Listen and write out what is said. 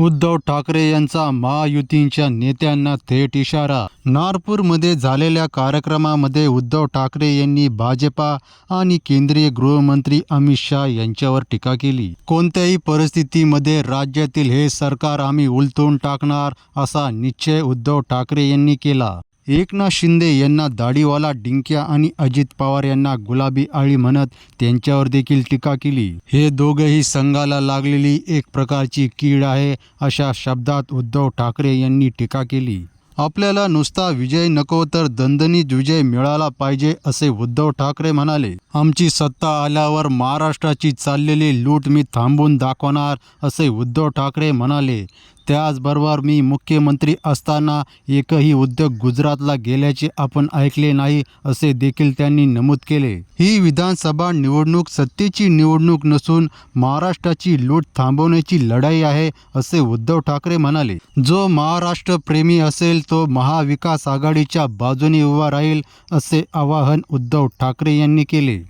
उद्धव ठाकरे यांचा महायुतींच्या नेत्यांना थेट इशारा. नागपूरमध्ये झालेल्या कार्यक्रमामध्ये उद्धव ठाकरे यांनी भाजपा आणि केंद्रीय गृहमंत्री अमित शहा यांच्यावर टीका केली. कोणत्याही परिस्थितीमध्ये राज्यातील हे सरकार आम्ही उलटून टाकणार असा निश्चय उद्धव ठाकरे यांनी केला. एकनाथ शिंदे यांना दाढीवाला डिंक्या आणि अजित पवार यांना गुलाबी आळी म्हणत त्यांच्यावर देखील टीका केली. हे दोघेही संघाला लागलेली एक प्रकारची कीड आहे अशा शब्दात उद्धव ठाकरे यांनी टीका केली. आपल्याला नुसता विजय नको तर दणदणीत विजय मिळाला पाहिजे असे उद्धव ठाकरे म्हणाले. आमची सत्ता आल्यावर महाराष्ट्राची चाललेली लूट मी थांबून दाखवणार असे उद्धव ठाकरे म्हणाले. त्याचबरोबर मी मुख्यमंत्री असताना एकही उद्योग गुजरातला गेल्याचे आपण ऐकले नाही असे देखील त्यांनी नमूद केले. ही विधानसभा निवडणूक सत्तेची निवडणूक नसून महाराष्ट्राची लूट थांबवण्याची लढाई आहे असे उद्धव ठाकरे म्हणाले. जो महाराष्ट्र प्रेमी असेल तो महाविकास आघाडीच्या बाजूने उभा राहील असे आवाहन उद्धव ठाकरे यांनी केले.